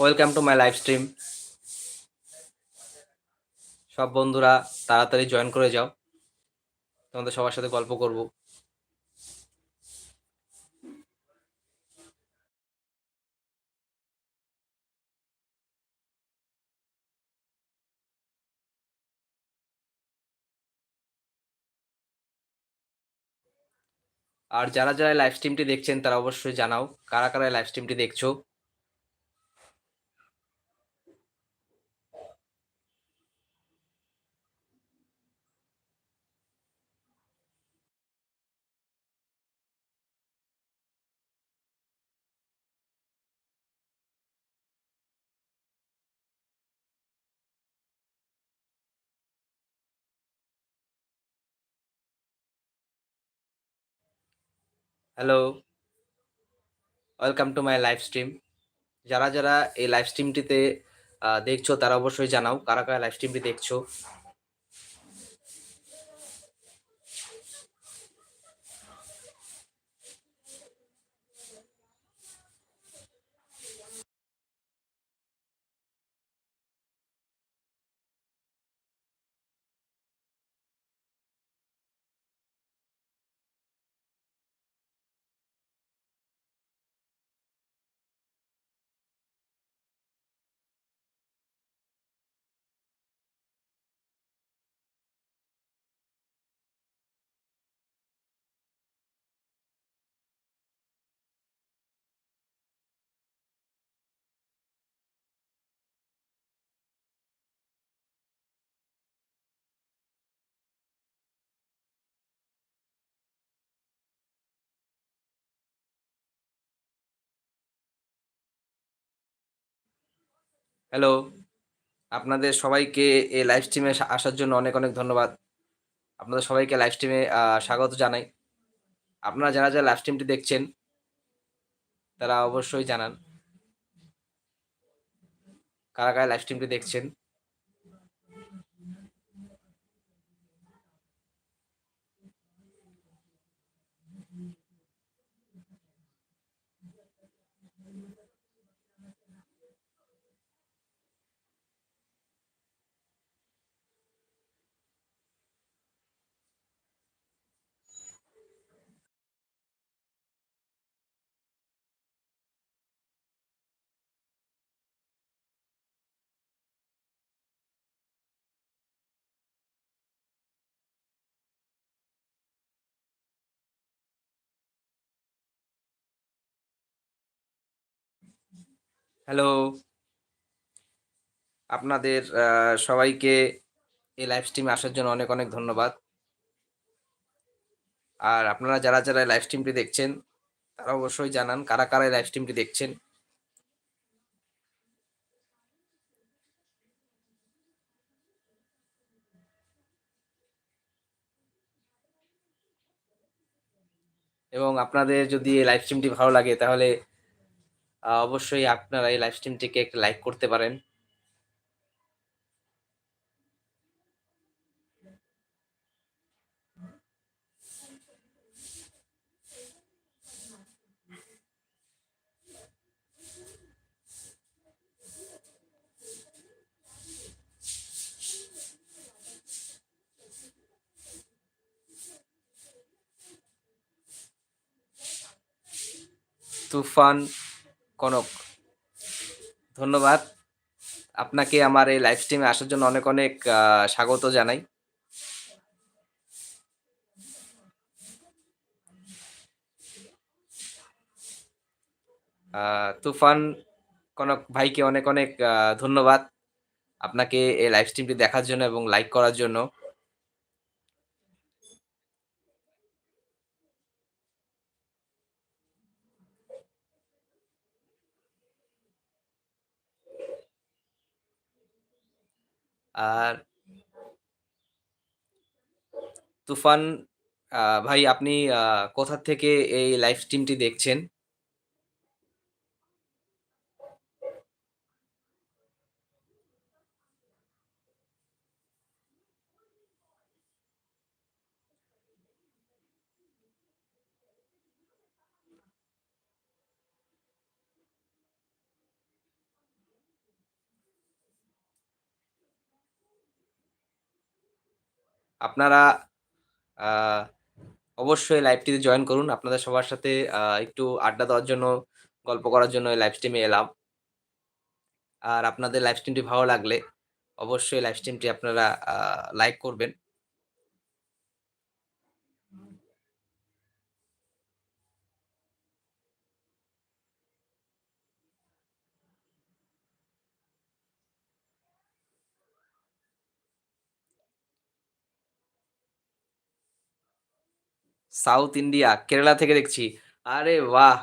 Welcome to my live stream সব বন্ধুরা, তাড়াতাড়ি জয়েন করে যাও। তোমাদের সবার সাথে গল্প করব। আর যারা যারা লাইভ স্ট্রিমটি দেখছেন, তারা অবশ্যই জানাও কারা কারা লাইভ স্ট্রিমটি দেখছ। Hello welcome to my live stream যারা যারা এই লাইভ স্ট্রিমটিতে দেখছ তারা অবশ্যই জানাও কারা কারা লাইভ স্ট্রিমটি দেখছ। হ্যালো আপনাদের সবাইকে এই লাইভ স্ট্রিমে আসার জন্য অনেক অনেক ধন্যবাদ। আপনাদের সবাইকে লাইভ স্ট্রিমে স্বাগত জানাই। আপনারা যারা যারা লাইভ স্ট্রিমটি দেখছেন, তারা অবশ্যই জানান কারা কারা লাইভ স্ট্রিমটি দেখছেন। হ্যালো আপনাদের সবাইকে এই লাইভ স্ট্রিমে আসার জন্য অনেক অনেক ধন্যবাদ। আর আপনারা যারা যারা লাইভ স্ট্রিমটি দেখছেন, তারা অবশ্যই জানান কারা কারা লাইভ স্ট্রিমটি দেখছেন। এবং আপনাদের যদি এই লাইভ স্ট্রিমটি ভালো লাগে, তাহলে অবশ্যই আপনারা এই লাইভ স্ট্রিমটিকে একটা লাইক করতে পারেন। তুফান কনক, ধন্যবাদ। আপনাকে আমার এই লাইভ স্ট্রিমে আসার জন্য অনেক অনেক স্বাগত জানাই। তুফান কনক ভাইকে অনেক অনেক ধন্যবাদ আপনাকে এই লাইভ স্ট্রিমটি দেখার জন্য এবং লাইক করার জন্য। আর তুফান ভাই আপনি কোথা থেকে এই লাইভ স্ট্রিমটি দেখছেন? আপনারা অবশ্যই লাইভটিতে জয়েন করুন। আপনাদের সবার সাথে একটু আড্ডা দেওয়ার জন্য, গল্প করার জন্য লাইভ স্ট্রিমে এলাম। আর আপনাদের লাইভ স্ট্রিমটি ভালো লাগলে অবশ্যই লাইভ স্ট্রিমটি আপনারা লাইক করবেন। সাউথ ইন্ডিয়া, কেরালা থেকে দেখছি। আরে বাহ!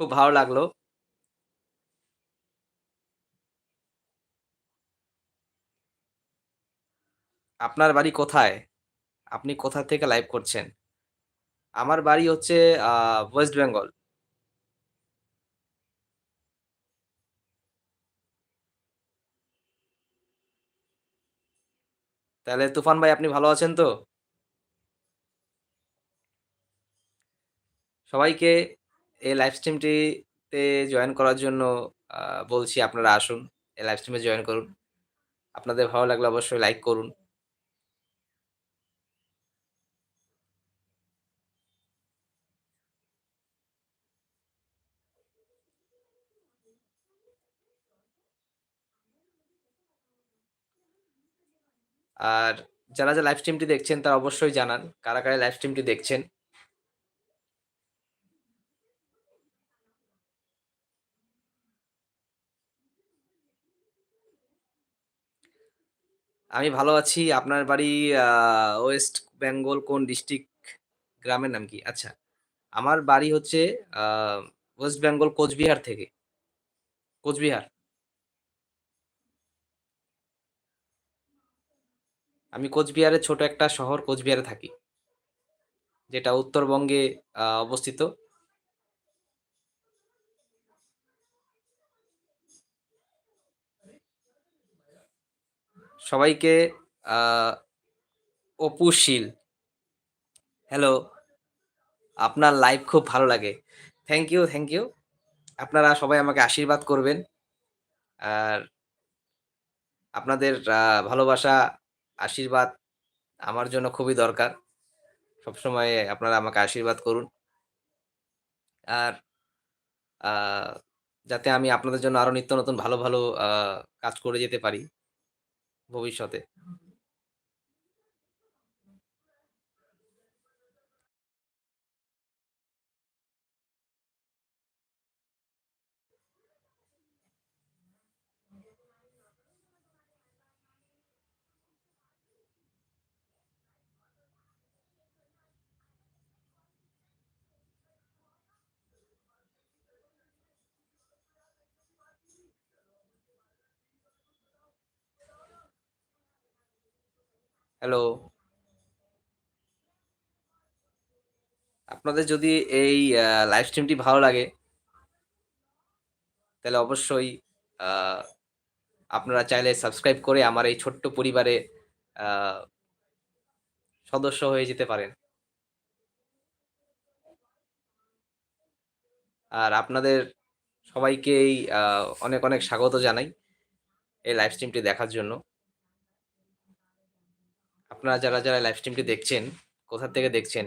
খুব ভালো লাগল। আপনার বাড়ি কোথায়? আপনি কোথা থেকে লাইভ করছেন? আমার বাড়ি হচ্ছে ওয়েস্ট বেঙ্গল। তাহলে তুফান ভাই আপনি ভালো আছেন তো? সবাইকে এই লাইভ স্ট্রিমটিতে জয়েন করার জন্য বলছি আপনারা আসুন। এই লাইভ স্ট্রিমে জয়েন করুন। আপনাদের ভালো লাগলে অবশ্যই লাইক করুন। আর যারা, যারা লাইভ স্ট্রিমটি দেখছেন তারা অবশ্যই জানান কারা, কারা লাইভ স্ট্রিমটি দেখছেন। আমি ভালো আছি। আপনার বাড়ি ওয়েস্ট বেঙ্গল কোন ডিস্ট্রিক্ট? গ্রামের নাম কি? আচ্ছা। আমার বাড়ি হচ্ছে ওয়েস্ট বেঙ্গল কোচবিহার থেকে। কোচবিহার। আমি কোচবিহারের ছোট একটা শহর কোচবিহারে থাকি। যেটা উত্তরবঙ্গে অবস্থিত। সবাইকে অপুশীল হ্যালো। আপনার লাইভ খুব ভালো লাগে। Thank you, thank you. আপনারা সবাই আমাকে আশীর্বাদ করবেন। আর আপনাদের ভালোবাসা, আশীর্বাদ আমার জন্য খুবই দরকার। সবসময় আপনারা আমাকে আশীর্বাদ করুন। আর যাতে আমি আপনাদের জন্য আরও নিত্য নতুন ভালো, ভালো কাজ করে যেতে পারি ভবিষ্যতে। হ্যালো। আপনাদের যদি এই লাইভ স্ট্রিমটি ভালো লাগে তাহলে অবশ্যই আপনারা চাইলে সাবস্ক্রাইব করে আমার এই ছোট্ট পরিবারে সদস্য হয়ে যেতে পারেন। আর আপনাদের সবাইকেই অনেক, অনেক স্বাগত জানাই এই লাইভ স্ট্রিমটি দেখার জন্য। আপনারা যারা, যারা লাইভ স্ট্রিমটি দেখছেন, কোথা থেকে দেখছেন?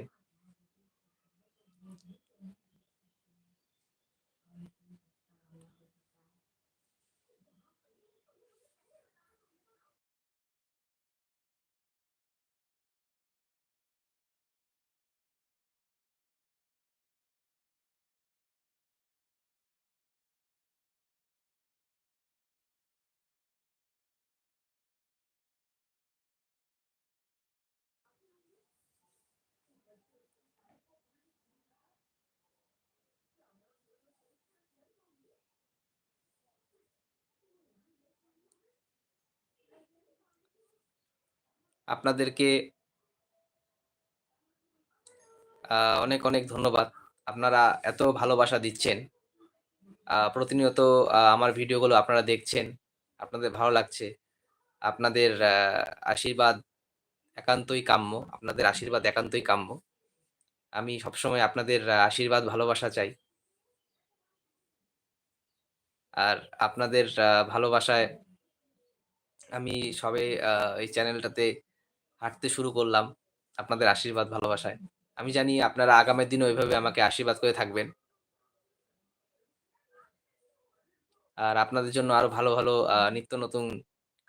আপনাদেরকে অনেক, অনেক ধন্যবাদ। আপনারা এত ভালোবাসা দিচ্ছেন। প্রতিনিয়ত আমার ভিডিওগুলো আপনারা দেখছেন। আপনাদের ভালো লাগছে। আপনাদের আশীর্বাদ একান্তই কাম্য। আপনাদের আশীর্বাদ একান্তই কাম্য। আমি সবসময় আপনাদের আশীর্বাদ ভালোবাসা চাই। আর আপনাদের ভালোবাসায় আমি সবে এই চ্যানেলটাতে হাঁটতে শুরু করলাম আপনাদের আশীর্বাদ ভালোবাসায়। আমি জানি আপনারা আগামী দিনে ওইভাবে আমাকে আশীর্বাদ করে থাকবেন। আর আপনাদের জন্য আরও ভালো, ভালো নিত্য নতুন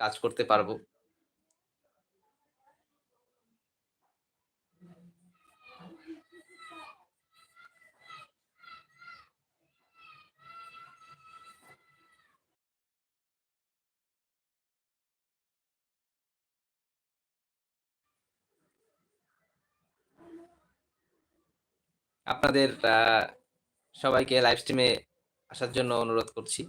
কাজ করতে পারব। আপনাদের সবাইকে লাইভ স্ট্রিমে আসার জন্য অনুরোধ করছি।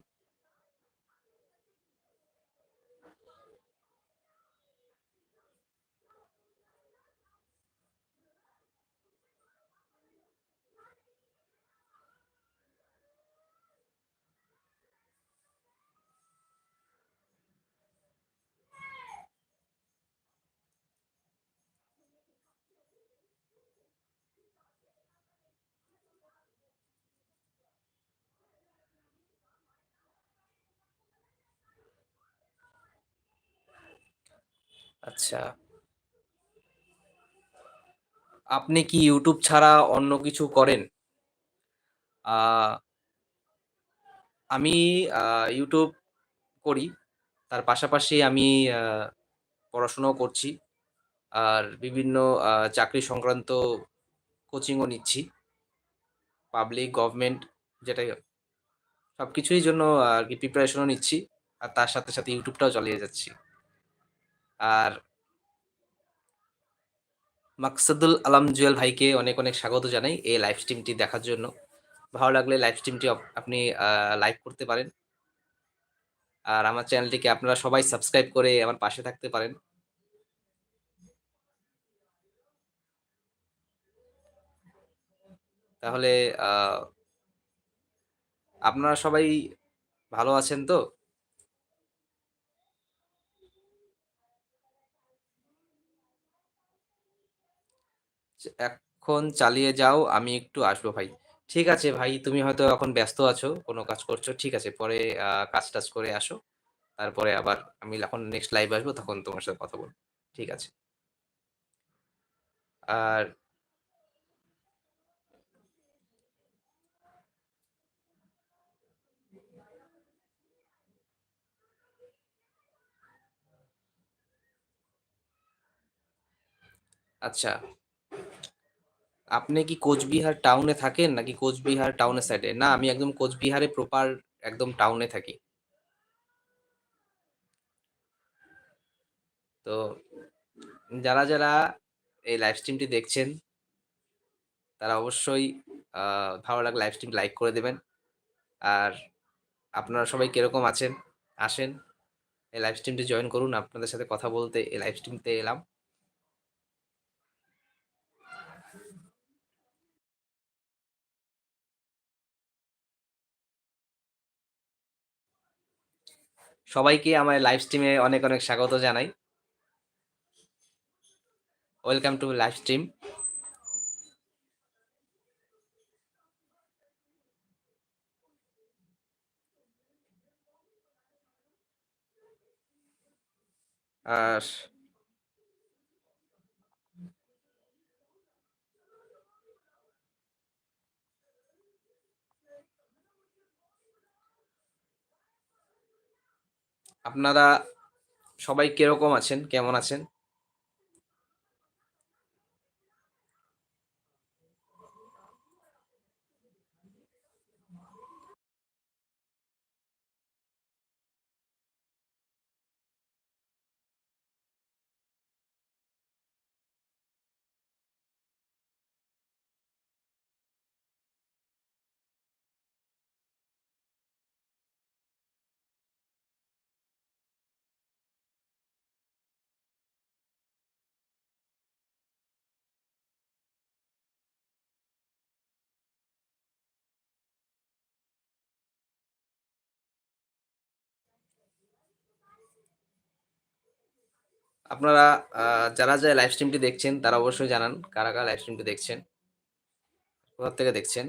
আচ্ছা। আপনি কি ইউটিউব ছাড়া অন্য কিছু করেন? আমি ইউটিউব করি। তার পাশাপাশি আমি পড়াশোনাও করছি। আর বিভিন্ন চাকরি সংক্রান্ত কোচিংও নিচ্ছি। পাবলিক, গভর্নমেন্ট যেটাই সব কিছুই জন্য আরকি প্রিপারেশনও নিচ্ছি। আর তার সাথে, সাথে ইউটিউবটাও চালিয়ে যাচ্ছি। আর মাকসুদুল আলম জুয়েল ভাইকে অনেক, অনেক স্বাগত জানাই এই লাইভ স্ট্রিমটি দেখার জন্য। ভালো লাগলে লাইভ স্ট্রিমটি আপনি আ লাইক করতে পারেন। আর আমার চ্যানেলটিকে আপনারা সবাই সাবস্ক্রাইব করে আমার পাশে থাকতে পারেন। তাহলে আপনারা সবাই ভালো আছেন তো? এখন চালিয়ে যাও, আমি একটু আসব ভাই। ঠিক আছে ভাই, তুমি হয়তো এখন ব্যস্ত আছো, কোনো কাজ করছ। ঠিক আছে, পরে আ কাজ-টাজ করে আসো। তারপরে আবার আমি যখন নেক্সট লাইভ আসব তখন তোমার সাথে কথা বলব ঠিক আছে। আর আচ্ছা। আপনি কি কোচবিহার টাউনে থাকেন নাকি কোচবিহার টাউনের সাইডে? না, আমি একদম কোচবিহারে প্রপার একদম টাউনে থাকি। তো যারা, যারা এই লাইভ স্ট্রিমটি দেখছেন তারা অবশ্যই ভালো লাগলে লাইভ স্ট্রিম লাইক করে দেবেন। আর আপনারা সবাই কীরকম আছেন? আসেন, এই লাইভ স্ট্রিমটি জয়েন করুন। আপনাদের সাথে কথা বলতে এই লাইভ স্ট্রিমতে এলাম। সবাইকে আমার লাইভ স্ট্রিমে অনেক, অনেক স্বাগত জানাই। Welcome to live stream. আর আপনারা সবাই কীরকম আছেন? কেমন আছেন? আপনারা যারা, যারা লাইভ স্ট্রিমটি দেখছেন তারা অবশ্যই জানান কারা, কারা লাইভ স্ট্রিমটি দেখছেন? কোথা থেকে দেখছেন?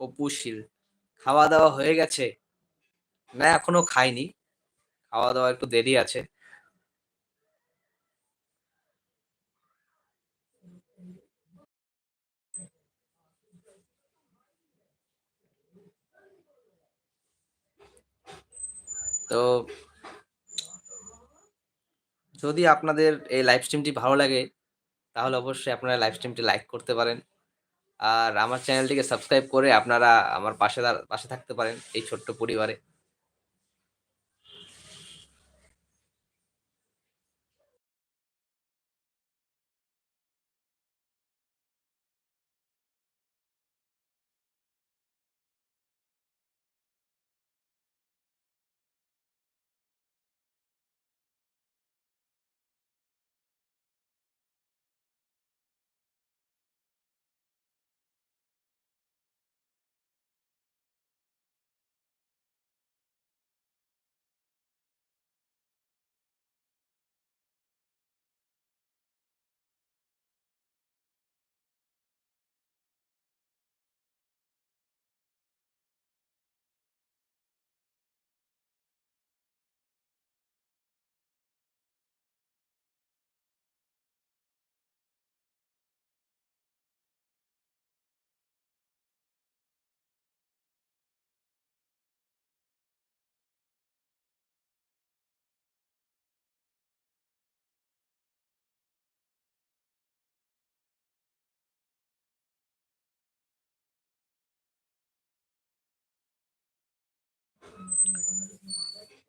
অপুশীল খাওয়া দাওয়া হয়ে গেছে। না, এখনও খাইনি। খাওয়া দাওয়া একটু দেরি আছে। তো যদি আপনাদের এই লাইভ স্ট্রিমটি ভালো লাগে, তাহলে অবশ্যই আপনারা লাইভ স্ট্রিমটি লাইক করতে পারেন। আর আমার চ্যানেলটিকে সাবস্ক্রাইব করে আপনারা আমার পাশে পাশে থাকতে পারেন এই ছোট্ট পরিবারে।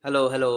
হ্যালো হ্যালো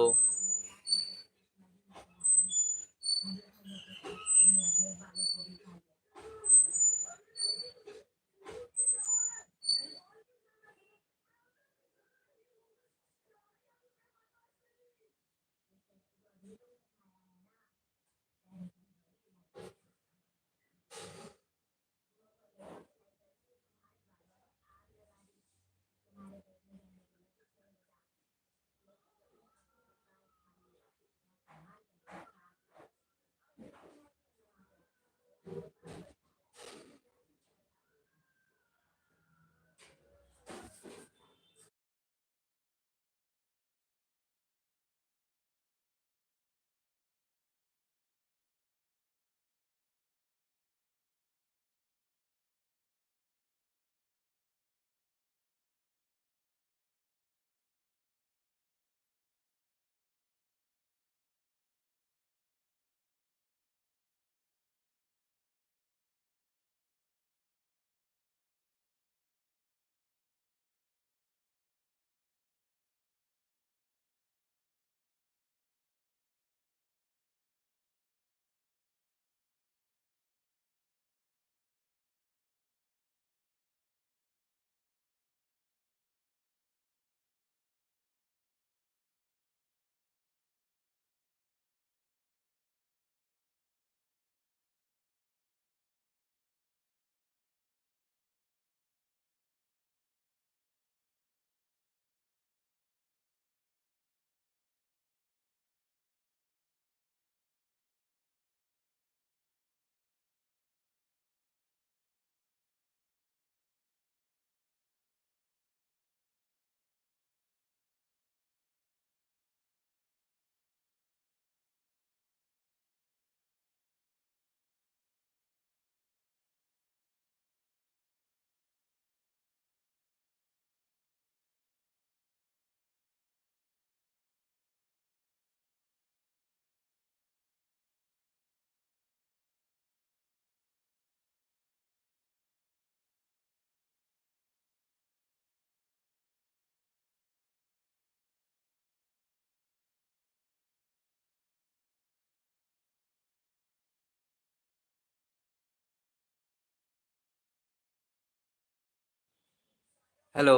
হ্যালো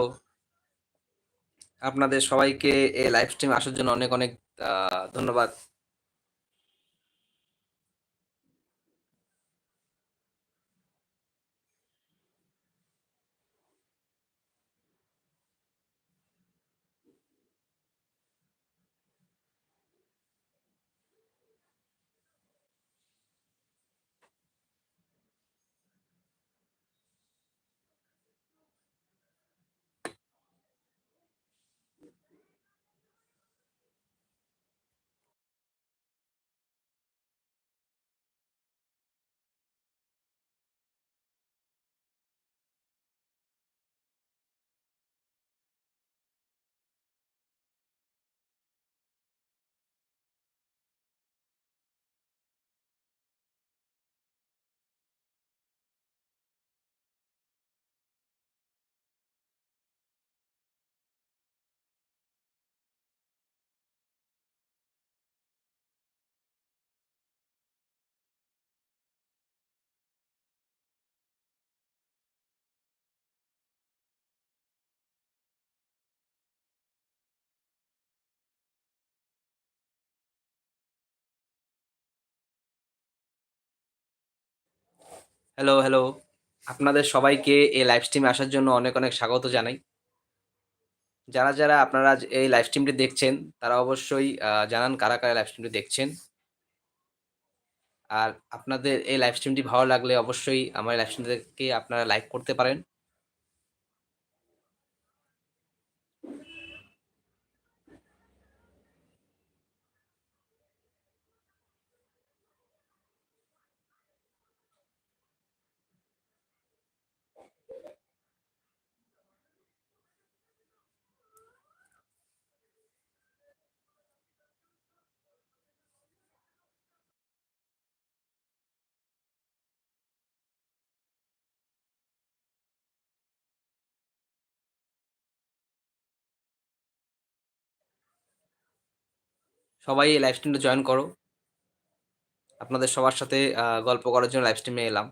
আপনাদের সবাইকে এই লাইভ স্ট্রিম আসার জন্য অনেক অনেক ধন্যবাদ। Hello, hello. আপনাদের সবাইকে এই লাইভ স্ট্রিমে আসার জন্য অনেক, অনেক স্বাগত জানাই। যারা, যারা আপনারা এই লাইভ স্ট্রিমটি দেখছেন, তারা অবশ্যই জানান কারা, কারা লাইভ স্ট্রিমটি দেখছেন। আর আপনাদের এই লাইভ স্ট্রিমটি ভালো লাগলে অবশ্যই আমার লাইভ স্ট্রিমটাকে আপনারা লাইক করতে পারেন। সবাই এই লাইভ স্ট্রিমটা জয়েন করো। আপনাদের সবার সাথে গল্প করার জন্য লাইভ স্ট্রিমে এলাম।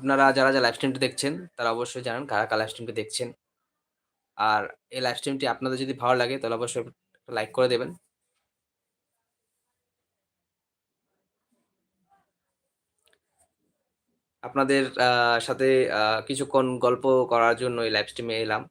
আপনারা যারা, যা লাইভ স্ট্রিমটি দেখছেন, তারা অবশ্যই জানান কারা, কারা লাইভ স্ট্রিমটি দেখছেন। আর এই লাইভ স্ট্রিমটি আপনাদের যদি ভালো লাগে তাহলে অবশ্যই লাইক করে দেবেন। আপনাদের সাথে কিছুক্ষণ গল্প করার জন্য এই লাইভ স্ট্রিমে এলাম।